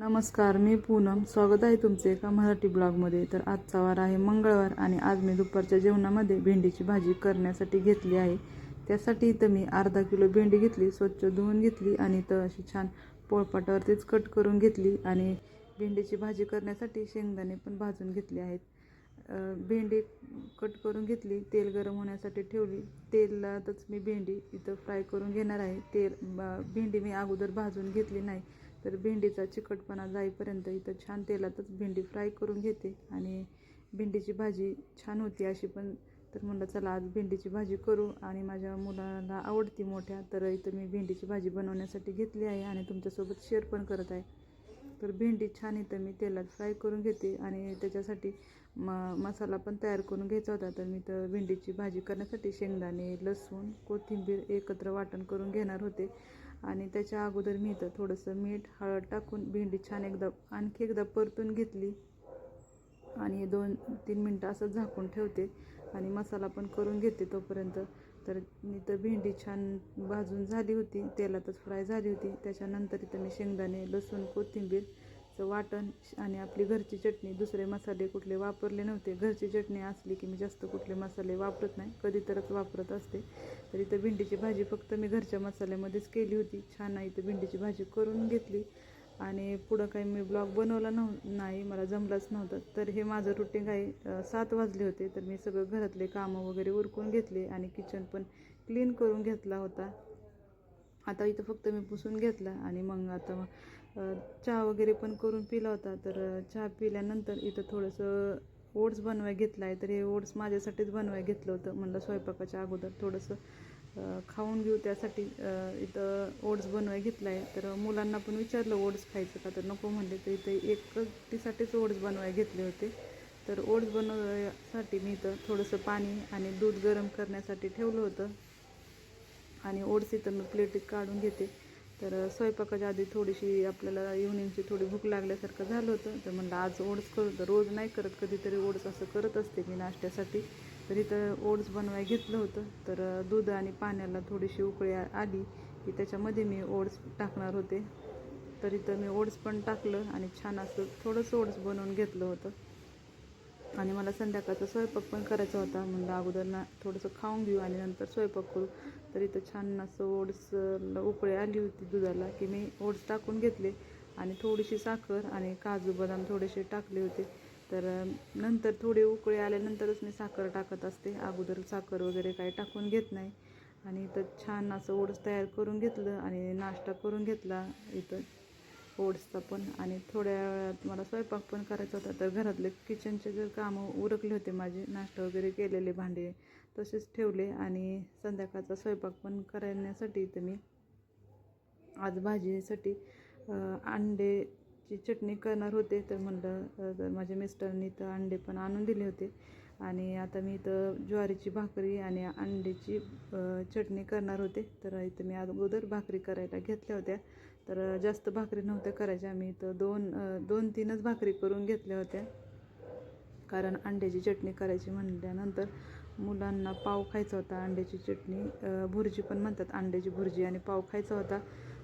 नमस्कार मी पूनम. स्वागत आहे तुमचे एका मराठी ब्लॉगमध्ये. तर आजचा वार आहे मंगळवार आणि आज मी दुपारच्या जेवणामध्ये भेंडीची भाजी करण्यासाठी घेतली आहे. त्यासाठी इथं मी अर्धा किलो भेंडी घेतली स्वच्छ धुवून घेतली आणि इथं अशी छान पोळपाटावरतीच कट करून घेतली आणि भेंडीची भाजी करण्यासाठी शेंगदाणे पण भाजून घेतले आहेत. भेंडी कट करून घेतली तेल गरम होण्यासाठी ठेवली. तेलातच मी भेंडी इथं फ्राय करून घेणार आहे. तेल भेंडी मी अगोदर भाजून घेतली नाही. तर भेंडीचा चिकटपणा जाईपर्यंत इथं छान तेलातच भेंडी फ्राय करून घेते आणि भेंडीची भाजी छान होती अशी पण. तर म्हणलं चला आज भेंडीची भाजी करू आणि माझ्या मुलाला आवडती मोठ्या तर इथं मी भेंडीची भाजी बनवण्यासाठी घेतली आहे आणि तुमच्यासोबत शेअर पण करत आहे. तर भेंडी छान इथं मी तेलात फ्राय करून घेते आणि त्याच्यासाठी म मसाला पण तयार करून घ्यायचा होता. तर मी तर भेंडीची भाजी करण्यासाठी शेंगदाणे लसूण कोथिंबीर एकत्र वाटण करून घेणार होते. आणि त्याच्या अगोदर मी इथं थोडंसं मीठ हळद टाकून भेंडी छान एकदा आणखी एकदा परतून घेतली. आणि दोन तीन मिनटं असं झाकून ठेवते आणि मसाला पण करून घेते तोपर्यंत. तर मी तर भेंडी छान भाजून झाली होती तेलातच फ्राय झाली होती. त्याच्यानंतर इथं मी शेंगदाणे लसूण कोथिंबीर चं वाटण आणि आपली घरची चटणी दुसरे मसाले कुठले वापरले नव्हते. घरची चटणी असली की मी जास्त कुठले मसाले वापरत नाही. कधी तरच वापरत असते. तर इथं भेंडीची भाजी फक्त मी घरच्या मसाल्यामध्येच केली होती. छान आहे इथं भेंडीची भाजी करून घेतली. आणि पुढं काही मी ब्लॉग बनवला नव्ह नाही मला जमलाच नव्हतं. तर हे माझं रुटीन आहे. सात वाजले होते. तर मी सगळं घरातले कामं वगैरे उरकून घेतले आणि किचन पण क्लीन करून घेतला होता. आता इथं फक्त मी पुसून घेतला आणि मग आता चहा वगैरे पण करून पिला होता तर चहा पिल्यानंतर इथं थोडंसं ओट्स बनवाय घेतला आहे तर हे ओट्स माझ्यासाठीच बनवाय घेतलं होतं म्हणलं स्वयंपाकाच्या अगोदर थोडंसं खाऊन घेऊ त्यासाठी इथं ओट्स बनवाय घेतला आहे तर मुलांना पण विचारलं ओट्स खायचं का तर नको म्हणले तर इथं एकटीसाठीच ओट्स बनवाय घेतले होते तर ओट्स बनवण्यासाठी मी इथं थोडंसं पाणी आणि दूध गरम करण्यासाठी ठेवलं होतं आणि ओट्स इथं मी प्लेटीत काढून घेते. तर स्वयंपाकाच्या आधी थोडीशी आपल्याला इव्हनिंगची थोडी भूक लागल्यासारखं झालं होतं. तर म्हणलं आज ओट्स करू. तर रोज नाही करत कधीतरी ओट्स असं करत असते मी नाश्त्यासाठी. तर इथं ओट्स बनवाय घेतलं होतं. तर दूध आणि पाण्याला थोडीशी उकळी आली की त्याच्यामध्ये मी ओट्स टाकणार होते. तर इथं मी ओट्स पण टाकलं आणि छान असं थोडंसं ओट्स बनवून घेतलं होतं. आणि मला संध्याकाळचा स्वयंपाक पण करायचा होता. म्हणलं अगोदर ना थोडंसं खाऊन घेऊ आणि नंतर स्वयंपाक करू. तर इथं छान असं ओड्स उकळी आली होती दुधाला की मी ओट्स टाकून घेतले आणि थोडीशी साखर आणि काजू बदाम थोडेसे टाकले होते. तर नंतर थोडे उकळे आल्यानंतरच मी साखर टाकत असते. अगोदर साखर वगैरे काही टाकून घेत नाही. आणि इथं छान असं ओट्स तयार करून घेतलं आणि नाश्ता करून घेतला इथं. ओट्सचा पण आणि थोड्या वेळात मला स्वयंपाक पण करायचा होता. तर घरातले किचनचे जर कामं उरकले होते माझे नाश्ता वगैरे केलेले भांडे तसेच ठेवले आणि संध्याकाळचा स्वयंपाक पण करण्यासाठी तर मी आज भाजीसाठी अंडेची चटणी करणार होते. तर म्हणलं तर माझ्या मिस्टरनी तर अंडे पण आणून दिले होते. आणि आता मी इथं ज्वारीची भाकरी आणि अंड्याची चटणी करणार होते. तर इथं मी अगोदर भाकरी करायला घेतल्या होत्या. तर जास्त भाकरी नव्हत्या करायच्या. मी इथं दोन दोन तीनच भाकरी करून घेतल्या होत्या. कारण अंड्याची चटणी करायची म्हणल्यानंतर मुलांना पाव खायचा होता. अंड्याची चटणी भुर्जी पण म्हणतात. अंड्याची भुर्जी आणि पाव खायचा होता.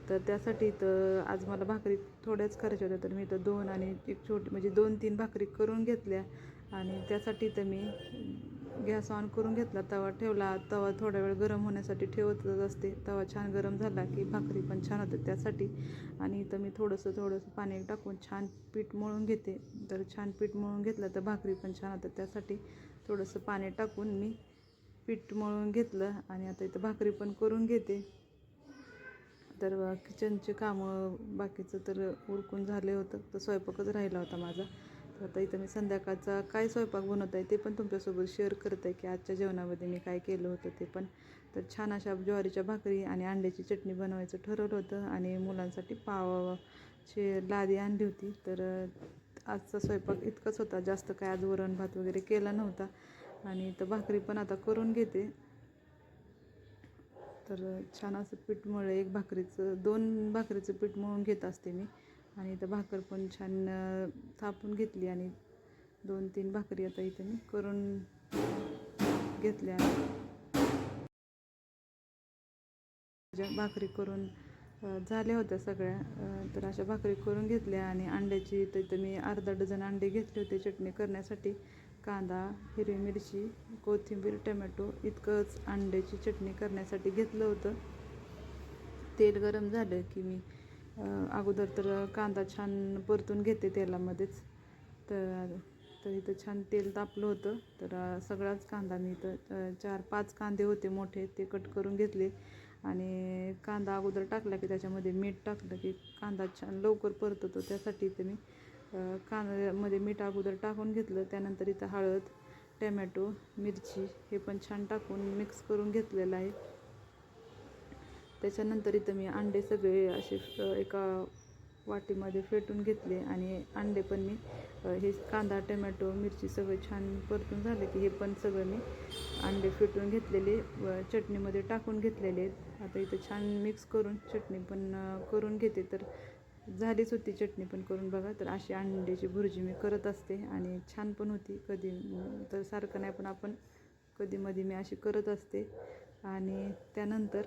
तर त्यासाठी तर आज मला भाकरी थोड्याच करायच्या होत्या. तर मी तर दोन आणि एक छोटी म्हणजे दोन तीन भाकरी करून घेतल्या. आणि त्यासाठी तर मी गॅस ऑन करून घेतला तवा ठेवला. तवा थोडा वेळ गरम होण्यासाठी ठेवतच असते. तवा छान गरम झाला की भाकरी पण छान होते त्यासाठी. आणि इथं मी थोडंसं थोडंसं पाणी टाकून छान पीठ मळून घेते. तर छान पीठ मळून घेतलं तर भाकरी पण छान होतात त्यासाठी. थोडंसं पाणी टाकून मी पीठ मळून घेतलं आणि आता इथं भाकरी पण करून घेते. तर किचनचे कामं बाकीचं तर उरकून झाले होतं. तर स्वयंपाकच राहिला होता माझा. तर आता इथं मी संध्याकाळचा काय स्वयंपाक बनवत आहे ते पण तुमच्यासोबत शेअर करत आहे की आजच्या जेवणामध्ये मी काय केलं होतं ते पण. तर छान अशा ज्वारीच्या भाकरी आणि अंड्याची चटणी बनवायचं ठरवलं होतं आणि मुलांसाठी पावाची लादी आणली होती. तर आजचा स्वयंपाक इतकाच होता. जास्त काय आज वरण भात वगैरे केला नव्हता. आणि तर भाकरी पण आता करून घेते. तर छान असं पीठ मळलं. एक भाकरीचं दोन भाकरीचं पीठ मळून घेत असते मी. आणि इथं भाकर पण छान थापून घेतली आणि दोन तीन भाकरी आता इथं मी करून घेतल्या. माझ्या भाकरी करून झाल्या होत्या सगळ्या तर अशा भाकरी करून घेतल्या आणि अंड्याची तर इथं मी अर्धा डझन अंडे घेतले होते चटणी करण्यासाठी. कांदा हिरवी मिरची कोथिंबीर टमॅटो इतकंच अंड्याची चटणी करण्यासाठी घेतलं होतं. तेल गरम झालं की मी अगोदर तर कांदा छान परतून घेते तेलामध्येच. तर तर इथं छान तेल तापलं होतं. तर सगळाच कांदा मी इथं चार पाच कांदे होते मोठे ते कट करून घेतले. आणि कांदा अगोदर टाकला की त्याच्यामध्ये मीठ टाकलं की कांदा छान लवकर परततो. त्यासाठी इथं मी कांद्यामध्ये मीठ अगोदर टाकून घेतलं. त्यानंतर इथं हळद टॅमॅटो मिरची हे पण छान टाकून मिक्स करून घेतलेलं आहे. त्याच्यानंतर इथं मी अंडे सगळे असे एका वाटीमध्ये फेटून घेतले आणि अंडे पण मी हे कांदा टमॅटो मिरची सगळे छान परतून झाले की हे पण सगळं मी अंडे फेटून घेतलेले व चटणीमध्ये टाकून घेतलेले. आता इथं छान मिक्स करून चटणी पण करून घेते. तर झालीच होती चटणी पण करून बघा. तर अशी अंड्याची भुर्जी मी करत असते आणि छान पण होती. कधी तर सारखं नाही पण आपण कधीमधी मी अशी करत असते. आणि त्यानंतर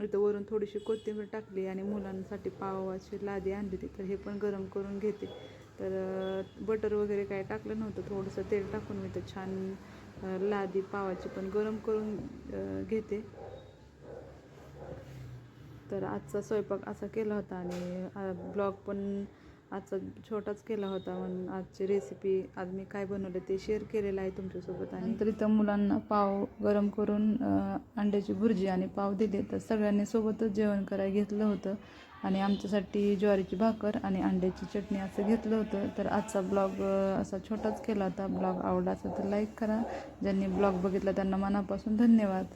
इथं वरून थोडीशी कोथिंबीर टाकली आणि मुलांसाठी पावाची लादी आणली होती. तर हे पण गरम करून घेते. तर बटर वगैरे काय टाकलं नव्हतं. थोडंसं तेल टाकून मी तर छान लादी पावाची पण गरम करून घेते. तर आजचा स्वयंपाक असा केला होता आणि ब्लॉग पण आजचा छोटाच केला होता म्हणून आजची रेसिपी आज मी काय बनवलं ते शेअर केलेलं आहे तुमच्यासोबत आणि नंतर इथं मुलांना पाव गरम करून अंड्याची भुर्जी आणि पाव दिले. तर सगळ्यांनी सोबतच जेवण करायला घेतलं होतं. आणि आमच्यासाठी ज्वारीची भाकर आणि अंड्याची चटणी असं घेतलं होतं. तर आजचा ब्लॉग असा छोटाच केला होता. ब्लॉग आवडला असेल तर लाईक करा. ज्यांनी ब्लॉग बघितला त्यांना मनापासून धन्यवाद.